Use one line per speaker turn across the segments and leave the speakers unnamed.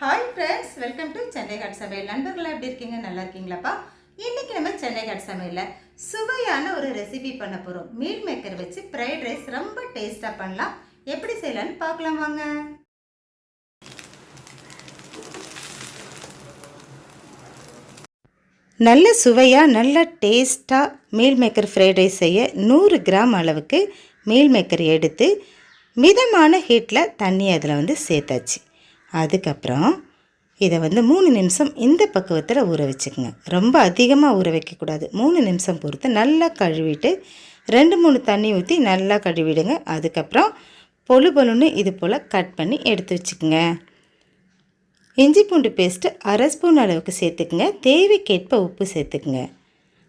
Hi friends welcome to Chennai God சமையல் நண்பர்களாக எப்படி இருக்கீங்க? நல்லா இருக்கீங்களாப்பா? இன்றைக்கி நம்ம சென்னை காட் சமையலில் சுவையான ஒரு ரெசிபி பண்ண போகிறோம் மீல் மேக்கர் வச்சு ஃப்ரைட் ரைஸ் ரொம்ப டேஸ்ட்டாக பண்ணலாம். எப்படி செய்யலாம்னு பார்க்கலாம் வாங்க. நல்ல சுவையாக நல்ல டேஸ்ட்டாக மீல் மேக்கர் ஃப்ரைட் ரைஸ் செய்ய நூறு கிராம் அளவுக்கு மீல் மேக்கர் எடுத்து மிதமான ஹீட்டில் தண்ணி அதில் வந்து சேர்த்தாச்சு. அதுக்கப்புறம் இதை வந்து மூணு நிமிஷம் இந்த பக்குவத்தில் ஊற வச்சுக்கோங்க. ரொம்ப அதிகமாக ஊற வைக்கக்கூடாது. மூணு நிமிஷம் பொறுத்து நல்லா கழுவிட்டு ரெண்டு மூணு தண்ணி ஊற்றி நல்லா கழுவிடுங்க. அதுக்கப்புறம் பொழு பொழுன்னு இது போல் கட் பண்ணி எடுத்து வச்சுக்கோங்க. இஞ்சி பூண்டு பேஸ்ட்டு அரை ஸ்பூன் அளவுக்கு சேர்த்துக்குங்க. தேவைக்கேற்ப உப்பு சேர்த்துக்குங்க.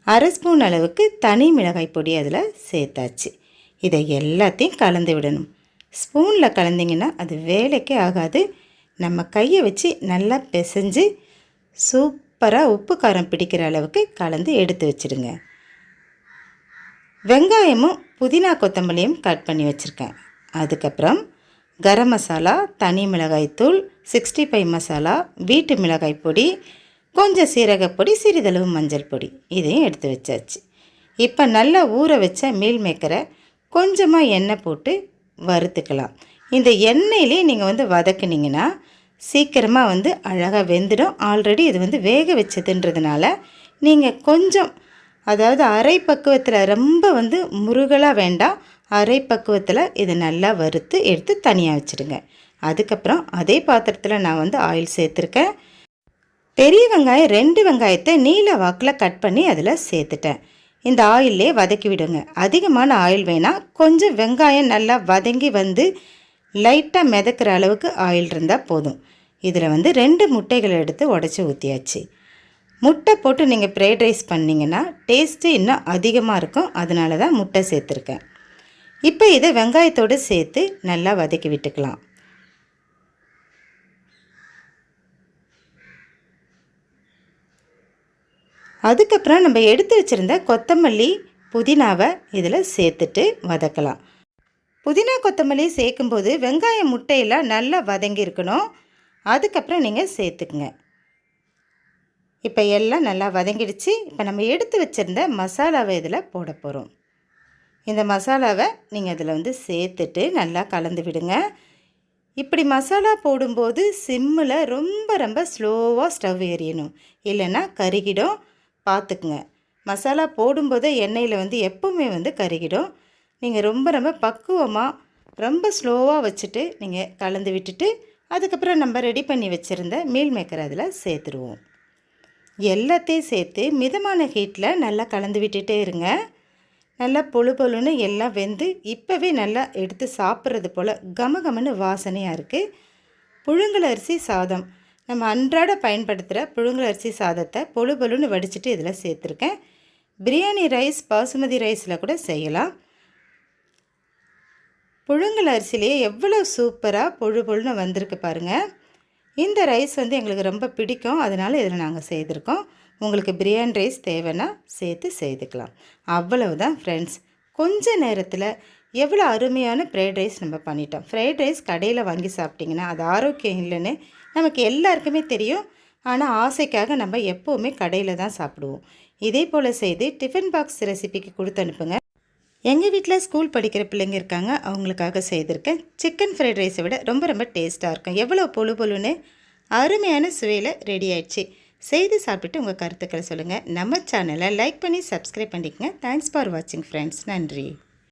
அரை ஸ்பூன் அளவுக்கு தனி மிளகாய் பொடி அதில் சேர்த்தாச்சு. இதை எல்லாத்தையும் கலந்து விடணும். ஸ்பூனில் கலந்திங்கன்னா அது வேலைக்கே ஆகாது. நம்ம கையை வச்சு நல்லா பிசைஞ்சு சூப்பராக உப்பு காரம் பிடிக்கிற அளவுக்கு கலந்து எடுத்து வச்சுடுங்க வெங்காயமும் புதினா கொத்தமல்லியும் கட் பண்ணி வச்சுருக்கேன். அதுக்கப்புறம் கரம் மசாலா தனி மிளகாய் தூள் சிக்ஸ்டி ஃபைவ் மசாலா வீட்டு மிளகாய் பொடி கொஞ்சம் சீரகப்பொடி சிறிதளவு மஞ்சள் பொடி இதையும் எடுத்து வச்சாச்சு. இப்போ நல்லா ஊற வச்ச மீல் மேக்கரை கொஞ்சமாக எண்ணெய் போட்டு வறுத்துக்கலாம். இந்த எண்ணெயிலே நீங்கள் வந்து வதக்குனீங்கன்னா சீக்கிரமாக வந்து அழகாக வெந்துடும். ஆல்ரெடி இது வந்து வேக வச்சதுன்றதுனால நீங்கள் கொஞ்சம் அதாவது அரை பக்குவத்தில் ரொம்ப வந்து முருகலாக வேண்டாம். அரை பக்குவத்தில் இதை நல்லா வறுத்து எடுத்து தனியாக வச்சுடுங்க. அதுக்கப்புறம் அதே பாத்திரத்தில் நான் வந்து ஆயில் சேர்த்துருக்கேன். பெரிய வெங்காயம் ரெண்டு வெங்காயத்தை நீல வாக்கில் கட் பண்ணி அதில் சேர்த்துட்டேன். இந்த ஆயிலே வதக்கி விடுங்க. அதிகமான ஆயில் வேணால் கொஞ்சம் வெங்காயம் நல்லா வதங்கி வந்து லைட்டாக மிதக்கிற அளவுக்கு ஆயில் இருந்தால் போதும். இதில் வந்து ரெண்டு முட்டைகளை எடுத்து உடச்சி ஊற்றியாச்சு முட்டை போட்டு நீங்கள் ஃப்ரைட் ரைஸ் பண்ணிங்கன்னா டேஸ்ட்டு இன்னும் அதிகமாக இருக்கும். அதனால தான் முட்டை சேர்த்துருக்கேன். இப்போ இதை வெங்காயத்தோடு சேர்த்து நல்லா வதக்கி விட்டுக்கலாம். அதுக்கப்புறம் நம்ம எடுத்து வச்சுருந்த கொத்தமல்லி புதினாவை இதில் சேர்த்துட்டு வதக்கலாம். புதினா கொத்தமல்லி சேர்க்கும்போது வெங்காயம் முட்டையெல்லாம் நல்லா வதங்கியிருக்கணும். அதுக்கப்புறம் நீங்கள் சேர்த்துக்குங்க. இப்போ எல்லாம் நல்லா வதங்கிடுச்சு. இப்போ நம்ம எடுத்து வச்சுருந்த மசாலாவை இதில் போட போகிறோம் இந்த மசாலாவை நீங்கள் அதில் வந்து சேர்த்துட்டு நல்லா கலந்து விடுங்க. இப்படி மசாலா போடும்போது சிம்மில் ரொம்ப ரொம்ப ஸ்லோவாக ஸ்டவ் எரியணும். இல்லைன்னா கருகிடும். பார்த்துக்குங்க. மசாலா போடும்போதே எண்ணெயில் வந்து எப்போவுமே வந்து கருகிடும். நீங்கள் ரொம்ப ரொம்ப பக்குவமாக ரொம்ப ஸ்லோவாக வச்சுட்டு நீங்கள் கலந்து விட்டுட்டு அதுக்கப்புறம் நம்ம ரெடி பண்ணி வச்சுருந்த மீல் மேக்கர் அதில் சேர்த்துருவோம். எல்லாத்தையும் சேர்த்து மிதமான ஹீட்டில் நல்லா கலந்து விட்டுட்டே இருங்க. நல்லா பொழு பொழுன்னு எல்லாம் வெந்து இப்போவே நல்லா எடுத்து சாப்பிட்றது போல் கமகமன்னு வாசனையாக இருக்குது புழுங்கல் அரிசி சாதம். நம்ம அன்றாட பயன்படுத்துகிற புழுங்கல் அரிசி சாதத்தை பொழு பொழுன்னு வடிச்சிட்டு இதில் சேர்த்துருக்கேன். பிரியாணி ரைஸ் பாசுமதி ரைஸில் கூட செய்யலாம். புழுங்கல் அரிசிலேயே எவ்வளோ சூப்பராக பொழு பொழுன்னு வந்திருக்கு பாருங்கள் இந்த ரைஸ் வந்து எங்களுக்கு ரொம்ப பிடிக்கும். அதனால் இதில் நாங்கள் செய்திருக்கோம். உங்களுக்கு பிரியாணி ரைஸ் தேவைன்னா சேர்த்து செய்துக்கலாம். அவ்வளவுதான் ஃப்ரெண்ட்ஸ் கொஞ்ச நேரத்தில் எவ்வளோ அருமையான ஃப்ரைட் ரைஸ் நம்ம பண்ணிட்டோம். ஃப்ரைட் ரைஸ் கடையில் வாங்கி சாப்பிட்டிங்கன்னா அது ஆரோக்கியம் இல்லைன்னு நமக்கு எல்லாருக்குமே தெரியும். ஆனால் ஆசைக்காக நம்ம எப்போவுமே கடையில் தான் சாப்பிடுவோம். இதே போல் செய்து டிஃபன் பாக்ஸ் ரெசிபிக்கு கொடுத்து அனுப்புங்க. எங்கள் வீட்டில் ஸ்கூல் படிக்கிற பிள்ளைங்க இருக்காங்க அவங்களுக்காக செய்திருக்கேன். சிக்கன் ஃப்ரைட் ரைஸை விட ரொம்ப ரொம்ப டேஸ்ட்டாக இருக்கும். எவ்வளோ பொழு பொழுன்னு அருமையான சுவையில் ரெடி ஆயிடுச்சு. செய்து சாப்பிட்டு உங்கள் கருத்துக்களை சொல்லுங்கள் நம்ம சேனலை லைக் பண்ணி சப்ஸ்கிரைப் பண்ணிக்கங்க. தேங்க்ஸ் ஃபார் வாட்சிங் ஃப்ரெண்ட்ஸ் நன்றி.